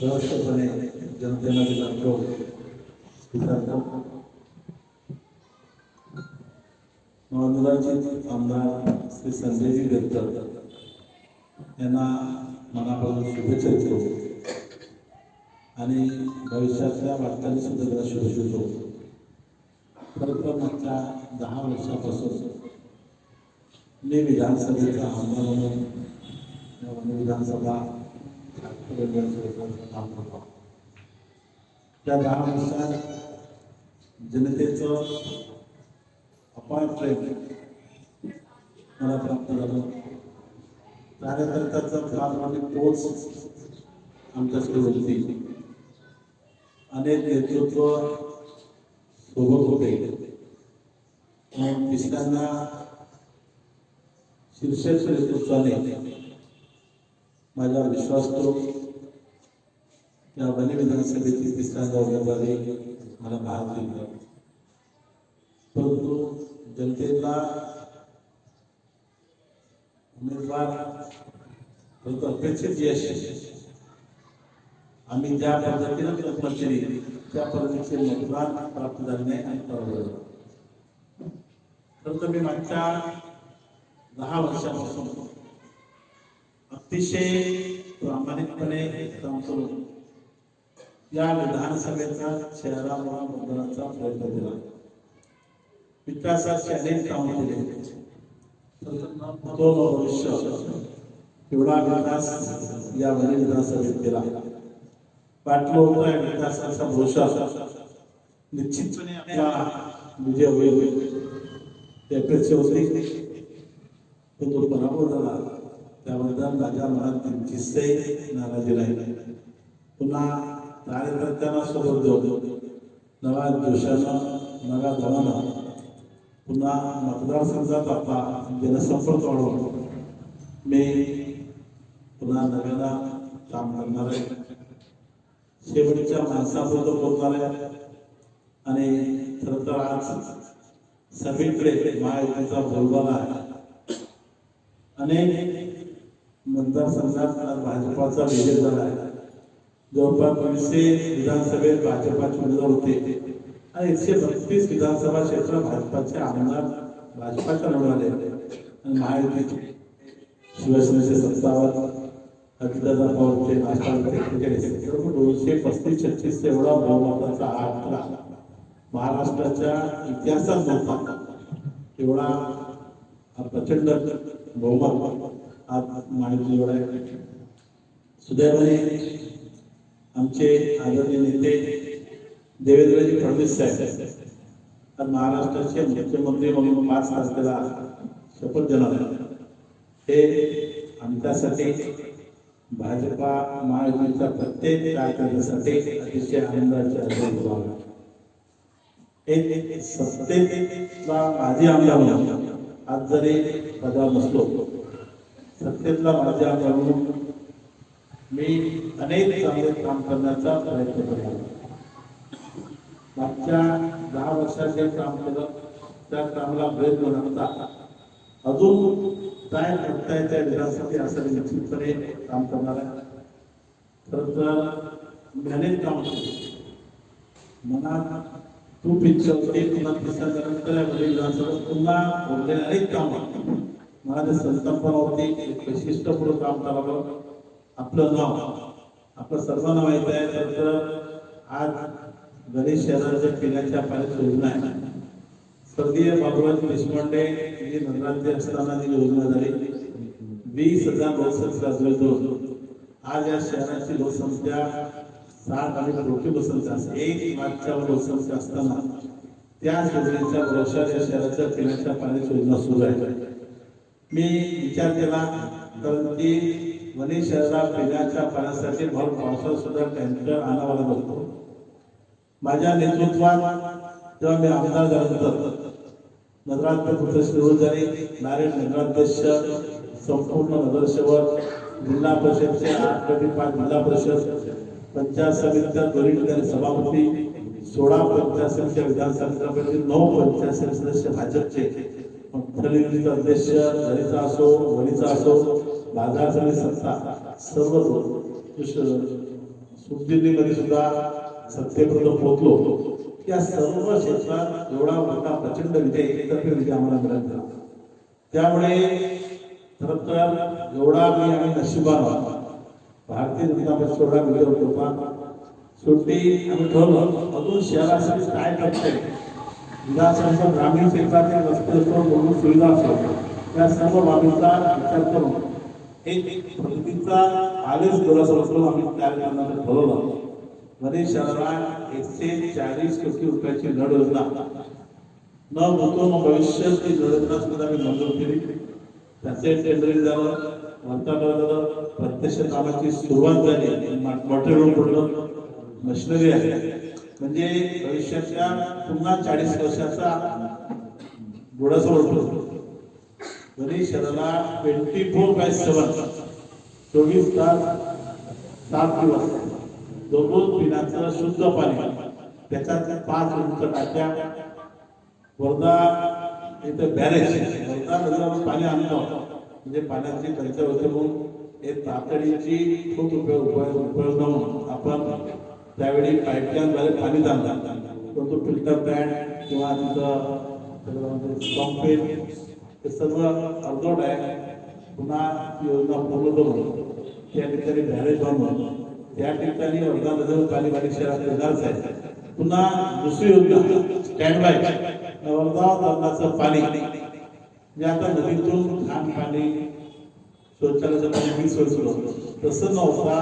सहजपणे जनतेला विचारतो आमदार श्री संजयजी देवकर यांना मनापासून शुभेच्छा देतो. आणि भविष्यातल्या वाटचाली सुद्धा त्याला शुभेच्छा देतो. खरं तर मागच्या दहा वर्षापासून मी विधानसभेचा आमदार म्हणून विधानसभा काम करतो त्या दहा वर्षात जनतेचं अपार प्रेम मला प्राप्त झालं. कार्यकर्त्याचा फार मोठी पोच आमच्याकडे होती. अनेक नेतृत्व सोबत होते. तिसऱ्यांदा शीर्षस्थ नेतृत्वाने माझा विश्वास करू त्या वनी विधानसभेची तिसऱ्यांदा उमेदवारी मला भाग दिला. परंतु जनतेला उमेदवार परंतु अपेक्षित यश आम्ही ज्या पद्धतीनं कल्पना केली त्या पद्धतीचे मतदान प्राप्त झाले नाही आणि परवडलं. परंतु खरं तर मी मागच्या दहा वर्षापासून अतिशय प्रामाणिकपणे काम करून या विधानसभेचा चेहरामुळा बदलण्याचा प्रयत्न केला. विकासाचे अनेक काम केले. तो भविष्य एवढा विकास या वनी विधानसभेत केला. वाटलं होतं या विकासाचा भविष्य. निश्चितपणे आपला विजय होईल. ही अपेक्षा होती तो पराभव झाला. त्याबद्दल माझ्या मनात किस्से नाराजी राहील. पुन्हा कार्यकर्त्यांना सोबत देऊ नव्या जोशानं नव्या धनानं पुन्हा मतदारसंघात आपला जनसंपर्क वाढवतो मी पुन्हा नव्यानं काम करणार आहे. शेवटच्या माणसाबद्दल बोलणार आहे. आणि खरं तर आज सगळीकडे महायुतीचा बोलबाला आहे. अनेक मतदारसंघात आज भाजपाचा विजय झाला आहे. जवळपास दोनशे विधानसभेत भाजपाचे उमेदवार होते. आणि एकशे बत्तीस विधानसभा क्षेत्र भाजपाचे आमदार भाजपाच्या निवडून आले. आणि महायुतीचे शिवसेनेचे सत्तावन्न अजितदादा पवारचे नाश्ता दोनशे पस्तीस छत्तीस एवढा बहुमताचा आकडा महाराष्ट्राच्या इतिहासात नव्हता. एवढा प्रचंड बहुमत. आज महायुतीवर सुदैवाने आमचे आदरणीय नेते देवेंद्रजी फडणवीस साहेब आज महाराष्ट्राचे मुख्यमंत्री म्हणून पाच तारखेला शपथ देणार हे आमच्यासाठी भाजपा महायुतीच्या प्रत्येक कार्यकर्त्यासाठी अतिशय आनंदाचे अनुभव एक सत्तेतला माजी आमदार म्हणून आज जरी पदावर नसलो सत्तेतला माझ्या जाऊन मी अनेक चांगले काम करण्याचा प्रयत्न केला मागच्या दहा वर्षात जे काम केलं त्या कामाला भेद न लागता अजून काय करता येते घरासाठी असं निश्चितपणे काम करणार आहे. तर मॅनेज काम केलं. मनात खूप इच्छा होती पुन्हा तिसऱ्या पुन्हा बोललेले अनेक काम माझ्या ते एक वैशिष्ट्यपूर्ण काम करावं. आपलं नाव आपलं सर्वांना माहीत आहे तर आज गणेश शहराच्या पिण्याच्या पाण्याची योजना आहे. स्वर्गीय बाबुराज देशपांडे यांनी नगराध्यक्ष असताना जी योजना झाली. वीस हजार लोकसंख्या जोडून आज या शहराची लोकसंख्या साठ आणि रोटी लोकसंख्या असते एक लाखच्या लोकसंख्या असताना त्याच योजनेच्या भरोशावर या शहराच्या पिण्याच्या पाण्याची योजना सुरू आहे. मी विचार केला कारण की वणी शहरात पिण्याच्या पाण्यासाठी भर पावसात सुद्धा टँकर आणावा लागत होतो माझ्या नेतृत्वात जेव्हा मी आमदार झाल्यानंतर नगराध्यक्ष पुत्र झाले. नारायण नगराध्यक्ष संपूर्ण नगरसेवक जिल्हा परिषदचे आठ गटी पाच जिल्हा परिषद पंचायत समितीच्या दोन्ही ठिकाणी सभापती सोळा पंचायत समितीच्या विधानसभा नऊ पंचायत समिती सदस्य भाजपचे. मग अध्यक्ष घरीचा असो वणीचा असो बाजार समिती सत्ता सर्व सुखदिल्लीमध्ये सुद्धा सत्तेपर्यंत पोहोचलो त्या सर्व क्षेत्रात एवढा मोठा प्रचंड विजय एकतर्फी विजय आम्हाला मिळाला त्यामुळे खर तर एवढा मी आम्ही नशिबान आहोत. भारतीय जनता पक्ष एवढा विजय होतो पण सुट्टी आम्ही ठरवलं अजून शहरासाठी काय करता येईल विधानसभेच्या ग्रामीण क्षेत्रातील रस्ते असो मूलभूत सुविधा असो या सर्व बाबींचा विचार करून एक प्रगतीचा आलेच डोळ्यासमोर आम्ही तयार करण्याचं ठरवलं. मध्ये शहरात एकशे चाळीस कोटी रुपयाची लढ योजना. न होतो गुंतवून भविष्य ती नळ योजना सुद्धा आम्ही मंजूर केली. त्याचे टेंडरिंग झालं मंत्रालय झालं प्रत्यक्ष कामाची सुरुवात झाली. मटेरियल पडलं मशिनरी आहे. म्हणजे भविष्याच्या पुन्हा चाळीस वर्षाचा डोळ्यासमोर होतो. तरी शरीराला ट्वेंटी फोर बाय सेवन चोवीस तास सात दिवस दररोज पिण्याचं शुद्ध पाणी त्याच्यात पाच उंच टाक्या वर्धा इथं बॅरेज वर्धा नदीवर पाणी आणलं. म्हणजे पाण्याची टंचाई होते म्हणून हे तातडीची खूप उपयोग उपयोग उपयोग आपण त्यावेळी पाईपलाईनद्वारे पाणी आणलं परंतु फिल्टर पॅन्ट किंवा तिथं हे सर्व अर्धवट आहे. पुन्हा योजना पूर्ण करून त्या ठिकाणी बॅरेज बांधून त्या ठिकाणी वर्धा नदीवर पाणी शहरात येणारच आहे. पुन्हा दुसरी योजना स्टँड बाय वर्धा धरणाचं पाणी. जे आता नदीतून घाण पाणी शौचालयाचं पाणी मिक्स होत होतं तसं नव्हता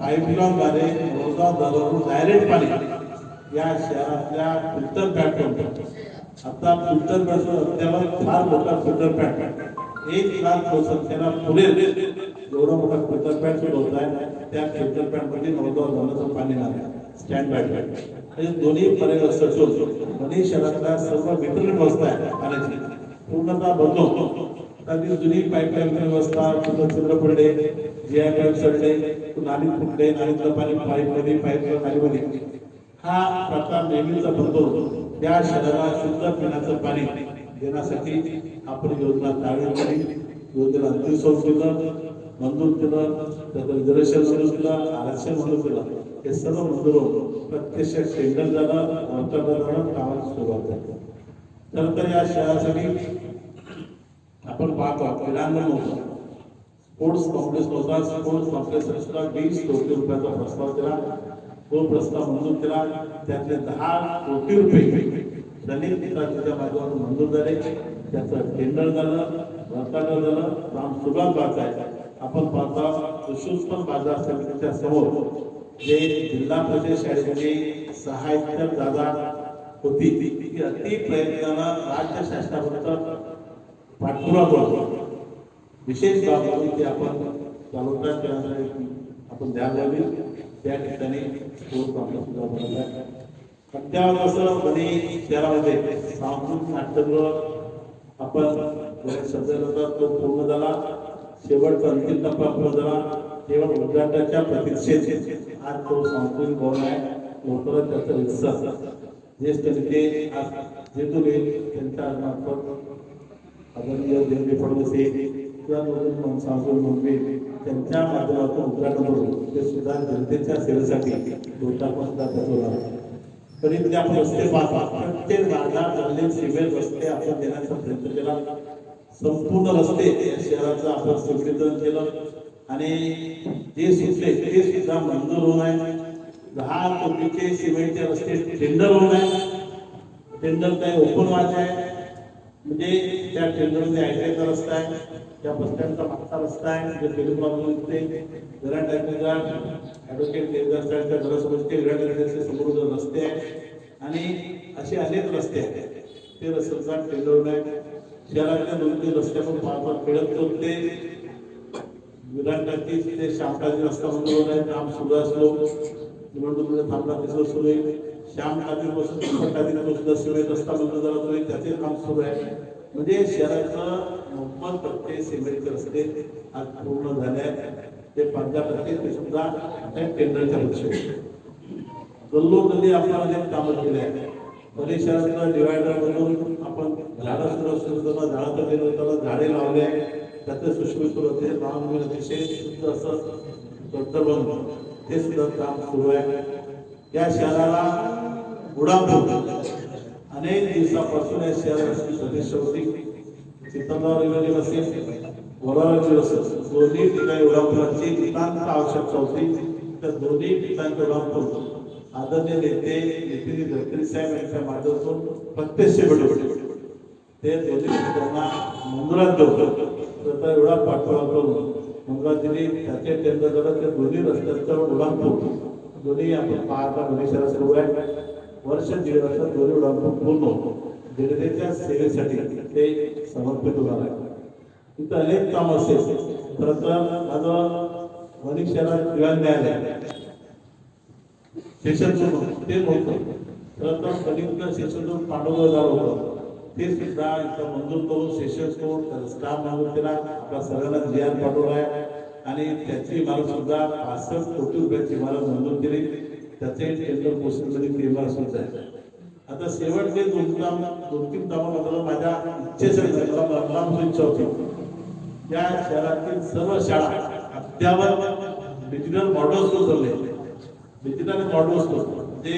पाईपलाईनद्वारे वर्धा धरणावरून डायरेक्ट पाणी. या शहरातल्या फिल्टर पॅट आता फिल्टर पॅट त्याला फार मोठा फिल्टर पॅट एक लाख लोकसंख्येला पुरेल एवढा मोठा फिल्टर पॅट सुरू होत आहे. त्या फिल्टर पॅटमध्ये नवदावर धरणाचं पाणी लागलं स्टँड बाय पॅट म्हणजे दोन्ही पर्याय सचोल दोन्ही शहरातल्या सर्व वितरण व्यवस्था आहे पाण्याची पूर्णतः बंद होतो. त्यातील जुनी पाईपलाईन व्यवस्था? चंद्र पडले? जी आय पाईप सडले? नाली फुटले? नालीतलं पाणी पाईपमध्ये पाईप नालीमध्ये. हा प्रकार नेहमीचा बनतो त्या शहराला शुद्ध पिण्याचं पाणी देण्यासाठी आपण योजना तयार केली. योजना अंतिम केलं मंजूर केलं त्याचं रिझर्वेशन मंजूर केलं आरक्षण मंजूर केलं. हे सर्व मंजूर होऊन प्रत्यक्ष टेंडर झालं झालं कामाची सुरुवात झाली. तर या शहरासाठी आपण पाहतो क्रीडांगण नव्हतं स्पोर्ट्स कॉम्प्लेक्स नव्हता स्पोर्ट्स कॉम्प्लेक्स सुद्धा वीस कोटी रुपयाचा प्रस्ताव केला. तो प्रस्ताव मंजूर केला. त्यातले दहा कोटी रुपये दलित विकासाच्या माध्यमातून मंजूर झाले. त्याचं टेंडर झालं वाटाणं झालं काम सुरुवात व्हायचं आहे आपण पाहता कृषी उत्पन्न बाजार समितीच्या समोर जे जिल्हा परिषद शाळेमध्ये सहाय्य जागा होती ती अति प्रयत्नानं राज्य शासनापर्यंत पाठपुरावा. विशेष बाब म्हणून की आपण चालवतात त्यासाठी आपण ध्यान द्यावी. त्या ठिकाणी स्पोर्ट असं मध्ये शहरामध्ये सांस्कृतिक नाट्यगृह आपण शब्द तो पूर्ण झाला. शेवटचा अंतिम टप्पा पूर्ण झाला. केवळ उद्घाटनाच्या प्रतीक्षेत आज तो सांस्कृतिक भवन आहे. लवकरच त्याचा विस्तार ज्येष्ठ नेते आज जेतुले त्यांच्या मार्फत आदरणीय देवेंद्र फडणवीस हे किंवा नवीन सांस्कृतिक मंत्री त्यांच्या माध्यमातून उद्घाटन करून ते सुद्धा जनतेच्या सेवेसाठी लोकांना सुद्धा त्याचं तरी म्हणजे आपण रस्ते पाहतो प्रत्येक भागात गल्ली सिव्हिल रस्ते आपण देण्याचा प्रयत्न केला. संपूर्ण रस्ते शहराचं आपण सुविधीकरण केलं. आणि जे सुचले ते सुद्धा मंजूर होऊन आहे. दहा कोटीचे सिमेंटचे रस्ते टेंडर होऊन आहे. टेंडर काही ओपन व्हायचे आहे. म्हणजे त्या टेंडरमध्ये आयटीआयचा रस्ता आहे त्या बस स्टँडचा मागचा रस्ता आहे जे बाजूला दिसते विराट टाकलेला ऍडव्होकेट देवदास साहेबच्या घरासमोर ते विराट टाकलेचे समोर जो रस्ते आहे आणि असे अनेक रस्ते आहेत. ते रस्त्याचा टेंडर आहे शहरातल्या दोन तीन रस्ते पण पार पार खेळत होते विराट ते श्यामकाजी रस्ता बंद होत आहे काम सुरू असलो निवडणुकीमध्ये थांबला तिसरं सुरू आहे. श्याम कादीपासून दीपक कादीपासून बसून सगळे रस्ता बंद झाला तरी त्याचे काम सुरू आहे. म्हणजे शहराचं नव्वद टक्के सिमेंटचे रस्ते आज पूर्ण झाले आहेत. ते पंजाब टक्के ते सुद्धा आता टेंडरच्या परीक्षेत गल्लो गल्ली आपण अनेक कामं केले आहेत. परिसरातलं डिवायडर बनवून आपण झाडं सुद्धा सुरू झाडं तर निर्माण झाडे लावले त्याचे सुशोभित होते. लहान अतिशय शुद्ध असं दत्तर बनवून ते सुद्धा काम सुरू आहे. या शहराला उडान अनेक दिवसापासून या शहराची प्रतिष्ठा होती. चितमगाव रेल्वे असेल वडाळा असेल दोन्ही ठिकाणी उडानपुराची नितांत आवश्यकता होती. तर दोन्ही ठिकाणचे उडानपूर आदरणीय नेते नितीन गडकरी साहेब यांच्या माध्यमातून प्रत्यक्ष भेटले ते दोन्ही त्यांना मंजुरात देऊ तर एवढा पाठपुरावा करून मंजुरात त्याचे टेंडर झालं त्या दोन्ही रस्त्यांचा रस्त्यांचं उडानपूर दोन्ही आपण पाहता परिसरात सुरू आहे वर्ष दीड वर्षात दोन्ही पूर्ण होतो जनतेच्या सेवेसाठी ते समर्पित होणार आहे तिथं अनेक काम असेल तर माझं वणिक शहरात दिवाण न्यायालय, सेशन ते नव्हतं खरं तर कलिंग सेशन पांडवगाव झालं होतं ते सुद्धा इथं मंजूर करून सेशन स्टाफ मंजूर केला आपल्या सगळ्यांना जी आर पाठवला आहे आणि त्याची इमारत सुद्धा पासष्ट कोटी रुपयाची इमारत मंजूर केली त्याचे टेंडर प्रोसेसमध्ये ती इमारत सुद्धा आहे आता शेवटचे दोन काम दोन तीन कामं मात्र माझ्या इच्छेसाठी मला मरणापासून इच्छा होती. या शहरातील सर्व शाळा अद्यावत डिजिटल मॉडेल्स उचलले डिजिटल मॉडेल्स ते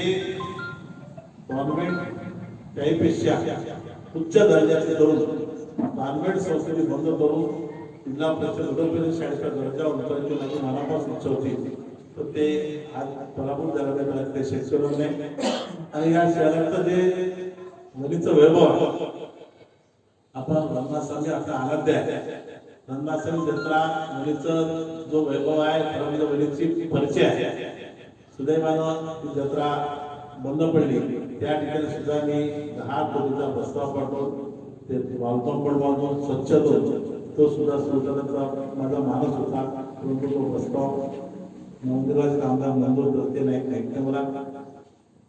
गव्हर्नमेंट त्याहीपेक्षा उच्च दर्जाचे करून गव्हर्नमेंट संस्थेने बंद करून जिल्हा परिषद उदयपरिषद शाळेच्या दर्जा उंचावण्याची माझी मनापासून इच्छा होती. तर ते आज पराभूत झालं नाही मला ते शिक्षण आणि या शहराचं जे मुलीचं वैभव आहे आपण रंगनाथस्वामी आपल्या आनंद आहे. रंगनाथस्वामी जत्रा मुलीचं जो वैभव आहे खरं म्हणजे मुलीची परिचय आहे. सुदैवानं ही जत्रा बंद पडली. त्या ठिकाणी सुद्धा मी दहा कोटीचा प्रस्ताव पाठवून ते वालकंपड बांधून स्वच्छ तो सुद्धा सुरू माझा माणूस होता. परंतु तो प्रस्ताव मंदिराचे आमदार मंजूर करते नाही ऐकते मला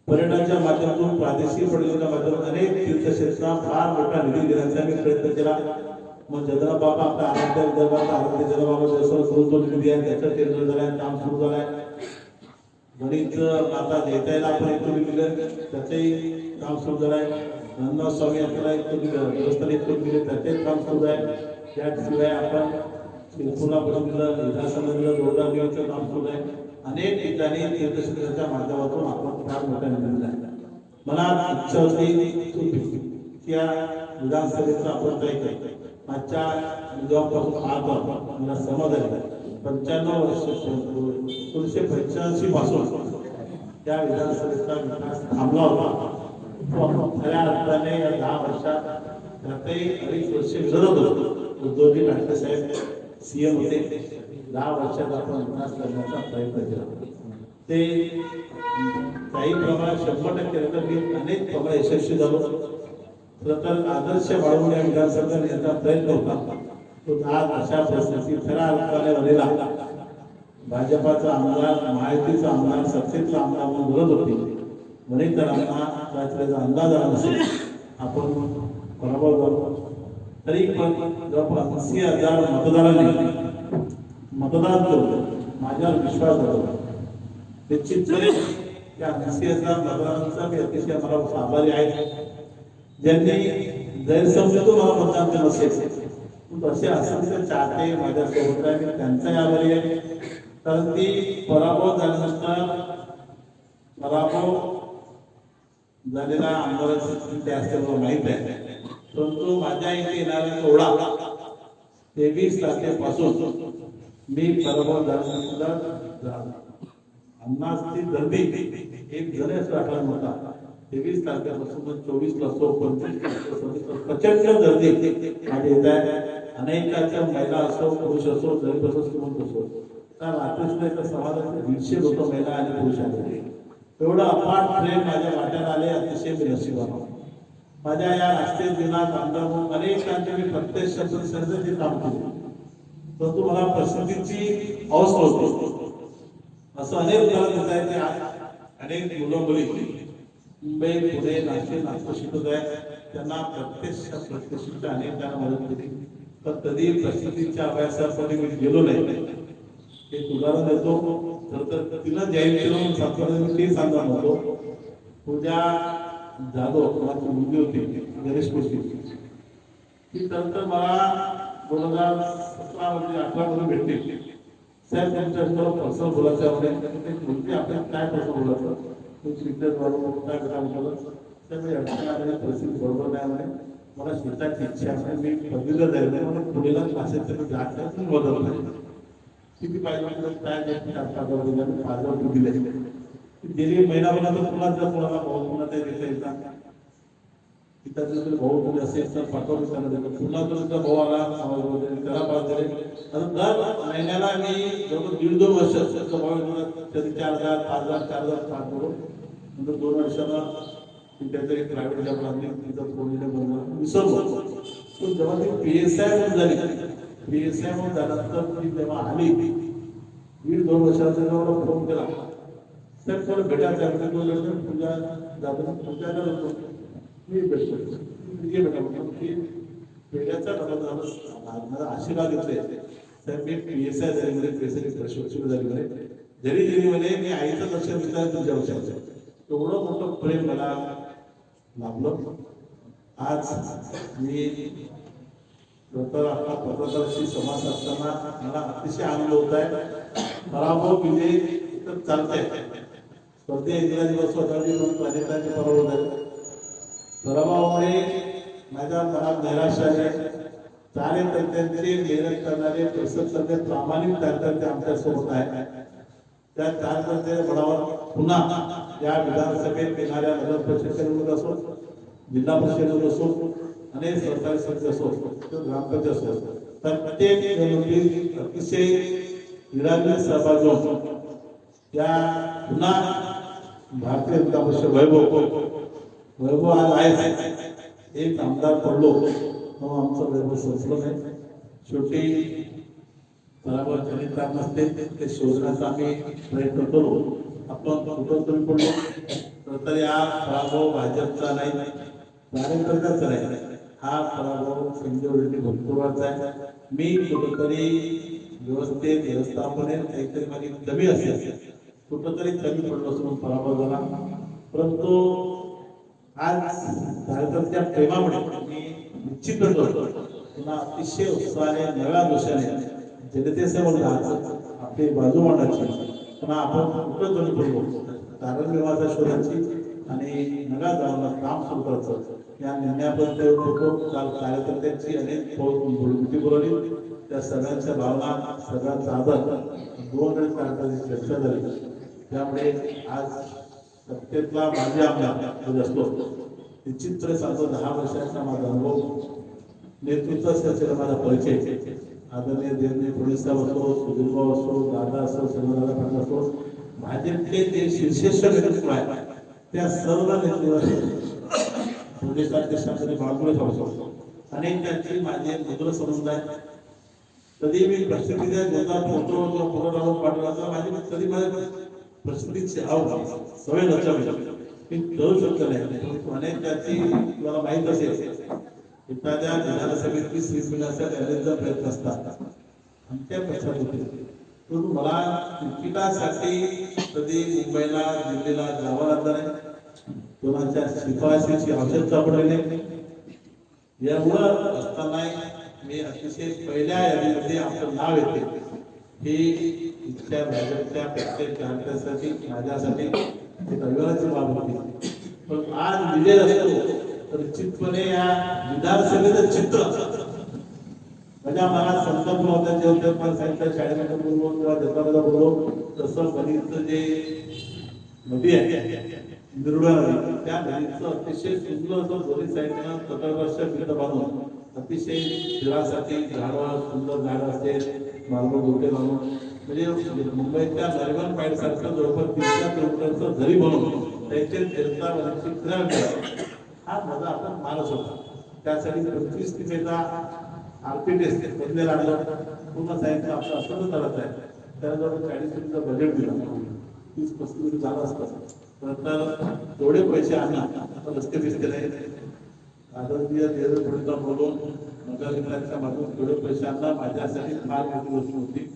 पर्यटनाच्या माध्यमातून प्रादेशिक पर्यटनाच्या माध्यमातून अनेक तीर्थक्षेत्रांना फार मोठा निधी देण्याचा मी प्रयत्न केला. मग जगन्नाथ बाबा आपल्या आराध्य विदर्भाचा आराध्य जगन्नाथ बाबा देवस्थान सुरू जो निधी आहे त्याचं टेंडर झालंय काम सुरू झालंय. गणित आता देता येईल आपण एक कोटी दिलं त्याचंही काम सुरू झालंय. रंगनाथ स्वामी आपल्याला एक कोटी दिलं देवस्थान एक कोटी दिले त्याचंही काम सुरू आहे त्याशिवाय आपण शिरपूरलापर्यंत दिलं विधानसभा दिलं देवाचं काम सुरू आहे. अनेक ठिकाणी तीर्थक्षेत्राच्या माध्यमातून आपण फार मोठ्या निधी दिला मला इच्छा होती त्या विधानसभेचं आपण काही काही मागच्या जेव्हापासून पाहतो मला समज आहे. पंच्याण्णव वर्ष एकोणीसशे पंच्याऐंशी पासून त्या विधानसभेचा विकास थांबला होता. खऱ्या अर्थाने या दहा वर्षात त्यातही अडीच वर्ष विरोधात होतो. उद्धवजी ठाकरे साहेब सीएम होते. दहा वर्षात आपण विकास करण्याचा प्रयत्न केला. ते काही प्रमाणात शंभर टक्के नाही तर मी अनेक प्रमाणात यशस्वी झालो. खरं तर आदर्श बाळगून या विधानसभा याचा प्रयत्न होता. तो आज अशा परिस्थिती खऱ्या अर्थाने आलेला भाजपाचा आमदार महायुतीचा आमदार सत्तेचा आमदार म्हणून बोलत होते. म्हणे तर आम्हाला अंदाज आला नसेल. आपण पराभव झालो तरी पण जवळपास ऐंशी हजार मतदारांनी मतदान केलं माझ्यावर विश्वास होता निश्चितपणे त्या ऐंशी हजार मतदारांचा मी अतिशय मला आभारी आहे. ज्यांनी गैरसमजतो मला मतदान केलं नसेल तसे असंख्य चाहते माझ्या सोबत आहे मी त्यांचाही आभारी आहे. कारण ती पराभव झाल्यानंतर पराभव झालेला आमदाराची ते असते मला आहे. परंतु माझ्या इथे येणारा सोहळा तेवीस तारखेपासून मी पराभव अन्नाची गर्दी एक जणच वाटला नव्हता. तेवीस तारखेपासून चोवीस असो पंचवीस सव्वीस प्रचंड गर्दी. माझ्या येत आहे अनेकाच्या महिला असो पुरुष असो गरीब असो श्रीमंत असो. त्या रात्रीच्या सुद्धा समाजाचे दीडशे लोक महिला आणि पुरुष आले एवढं अफाट प्रेम माझ्या वाट्यात आले अतिशय मी माझ्या या राष्ट्रीय दिनात आमदार म्हणून अनेकांचे मी प्रत्यक्ष परिसराचं काम केले परंतु मला परिस्थितीची अवस्था होती. असं अनेक उदाहरण देत आहे की अनेक मुलं मुली मुंबई पुणे नाशिक नागपूर शिकत आहे त्यांना प्रत्यक्ष प्रत्यक्ष अनेकांना मदत केली. तर कधी परिस्थितीच्या अभ्यासासाठी मी गेलो नाही. एक उदाहरण देतो. तर तर तिनं जैन केलं सांगतो मी ते सांगणार होतो. पूजा जाधव माझी मुलगी होती गणेश मूर्ती. ती नंतर मला दोन हजार सतरा मध्ये अठरा मध्ये भेटली. साहेब त्यांच्याकडे पर्सनल बोलायचं आहे. मुलगी आपल्याला काय पर्सनल बोलायचं? तू बरोबर काय बेटा म्हटलं परिस्थिती बरोबर नाही म्हणे मला शिकायची इच्छा आहे. मी पदवीला जाईल नाही. म्हणून पुढेला क्लासेस जात. नाही तुम्ही किती पाहिजे म्हटलं काय नाही. चार पाच दिले. गेली महिना महिना तर दिले पुन्हा जर कोणाला भाऊ पुन्हा ते देता तिथं जर भाऊ तुम्ही असेल तर पाठवून त्यांना देतो. पुन्हा तो भाऊ आला समाजामध्ये त्याला पाच आता दर महिन्याला मी जवळ दीड दोन वर्ष त्याचा भाऊ येतो त्याचे चार हजार पाच हजार चार हजार पाच करून नंतर दोन वर्षाला त्याचं एक प्रायव्हेट जॉब लागली तिथं कोणीने बनवलं विसरलो. पण जेव्हा ती पी एस आय म्हणून झाली पी एस आय म्हणून झाल्यानंतर ती जेव्हा आली दीड दोन वर्षाचा जेव्हा फोन केला तर थोडं भेटायचं आहे म्हणजे तो लग्न पूजा जातो पूजाला होतो. मी भेटतो ये बेटा म्हटलं की पेढ्याचा मला दादा माझा आशीर्वाद घेतले. सर मी पी एस आय झाली म्हणे पी एस आय प्रशिक्षण झाली म्हणे. जरी जरी म्हणे मी आईचं लक्ष दिलं तुझ्या वर्षाचं. एवढं मोठं प्रेम मला लाभलं. आज मी डॉक्टर आपला पत्रकाराशी समाज असताना मला अतिशय आनंद होत आहे. पराभव विजय तर चालत आहे स्पर्धे इंदिरा दिवस स्वतःची म्हणून अनेकांचे पराभव झाले पराभवामुळे माझ्या मनात नैराश्याने आहे. कार्यकर्त्यांचे मेहनत करणारे प्रसंग करणे प्रामाणिक कार्यकर्ते आमच्यासोबत आहे त्या कार्यकर्त्याच्या बळावर पुन्हा या विधानसभेत येणाऱ्या नगर परिषद असो जिल्हा परिषद असो आणि सरकारी समिती असो ग्रामपंचायत असो तर प्रत्येक निवडणुकीत अतिशय निरागरी सहभाग घेऊन त्या पुन्हा भारतीय जनता पक्ष वैभव वैभव आज आहे एक आमदार पडलो मग आमचं वैभव संपलं नाही. शेवटी बरोबर जनित काम नसते ते शोधण्याचा आम्ही प्रयत्न करू. आपण कुठं तरी पडलो. तर तरी हा पराभव भाजपचा नाही कार्यकर्त्याचा नाही. हा पराभव संजय रेड्डी भरपूरचा आहे. मी कुठंतरी व्यवस्थेत व्यवस्थापनेत काहीतरी माझी कमी असेल. कुठंतरी कमी पडलो असून पराभव झाला. परंतु आज कार्यकर्त्या प्रेमामुळे मी निश्चित करतो पुन्हा अतिशय उत्साहाने नव्या दोषाने जनतेसमोर राहायचं आपली बाजू मांडायची. पुन्हा आपण कुठं कमी पडलो? कारण विवाहाचा शोधायची आणि नव्या गावाला काम सुरू करायचं. या निर्णयापर्यंत होतो. काल कार्यकर्त्यांची अनेक भूमिती बोलवली त्या सगळ्यांच्या भावना सगळ्यांचा आदर दोन वेळेस कार्यकर्त्यांची चर्चा झाली. त्यामुळे आज सत्तेतला माझे आमदार असतो निश्चितपणे सांगतो दहा वर्षाचा माझा अनुभव. नेतृत्व असल्याचा माझा परिचय आदरणीय देवेंद्र फडणवीस साहेब असो सुधीरभाऊ असो दादा असो शंकरदादा पाटील असो भाजपचे जे शीर्षस्थ नेतृत्व आहे त्या सर्व नेतृत्व प्रदेशाध्यक्षांकडे बाळगुळे साहेब असो आणि त्यांची माझे मित्र संबंध आहेत. कधी मी प्रसिद्धीच्या ज्याचा फोटो किंवा पुनरावृत्त पाठवला तर माझी कधी माझ्या प्रसिद्धीची आवड सवय नसल्यामुळे मी करू शकतो नाही. परंतु अनेक तुम्हाला माहीत असेल एखाद्या विधानसभेतली सीट मिळण्यासाठी अनेकदा प्रयत्न असतात. आमच्या पक्षात होते. परंतु मला तिकिटासाठी कधी मुंबईला दिल्लीला जावं लागलं नाही. कोणाच्या शिफारशीची आवश्यकता पडली नाही. एवढं असताना मी अतिशय पहिल्या यादीमध्ये आपलं नाव येते. हे इथल्या भाजपच्या प्रत्येक कार्यकर्त्यासाठी माझ्यासाठी एक अभिमानाची बाब होती. पण आज विजय असतो तर निश्चितपणे या विधानसभेचं चित्र माझ्या मनात संकल्प होता जेव्हा होते पण सांगितलं शाळेमध्ये बोललो किंवा जत्राला बोललो तसं गणितचं जे नदी आहे निरुडा त्या नदीचं अतिशय सुंदर असं दोन्ही साईडनं तटवर्ष भिंत बांधून अतिशय फिरासाठी झाडं सुंदर झाड असेल मार्ग गोटे बांधून म्हणजे मुंबईतल्या नरिमन पाईट सारखं जवळपास तीन चार किलोमीटरचं झरी बनवून त्याचे तीर्थावरची क्रिया करा हा माझा आपण मानस होता. त्यासाठी पंचवीस तिथेचा आर्किटेक्ट बदलेला लागला. पूर्ण साहित्य आपलं असं करत आहे त्याजवळ चाळीस कोटीचं बजेट दिलं. तीस पस्तीस कोटी झालं असतं. नंतर थोडे पैसे आणला. आता रस्ते बिस्ते नाही. आदरणीय देवेंद्र फडणवीस बोलून नगरविकासाच्या माध्यमातून थोडे पैसे आणला. माझ्यासाठी फार मोठी गोष्ट होती.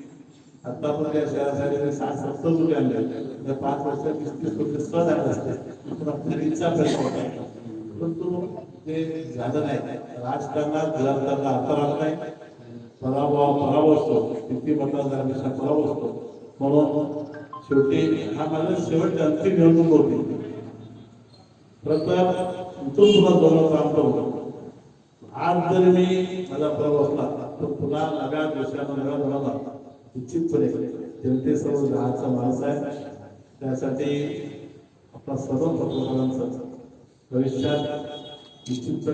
आता आपण काय शहरासाठी मी सात सत्तर रुपये आणले तर पाच वर्षात वीस तीस रुपये सहज झाले असते. पण आपल्याचा प्रश्न होता. परंतु ते झालं नाही राजकारणात घरातला अर्थ राहत नाही. पराभव पराभव असतो. किती मतदारांपेक्षा पराभव असतो. म्हणून शेवटी हा माझा शेवटची अंतिम निवडणूक होती. प्रथम इथून पुन्हा दोन काम करतो आज जरी मी माझा पराभव असला तर पुन्हा नव्या देशाला नव्या धर्माला निश्चितपणे जनतेसमोर राहायचा माणूस आहे. त्यासाठी आपला सर्व पत्रकारांचा भविष्यात निश्चितपणे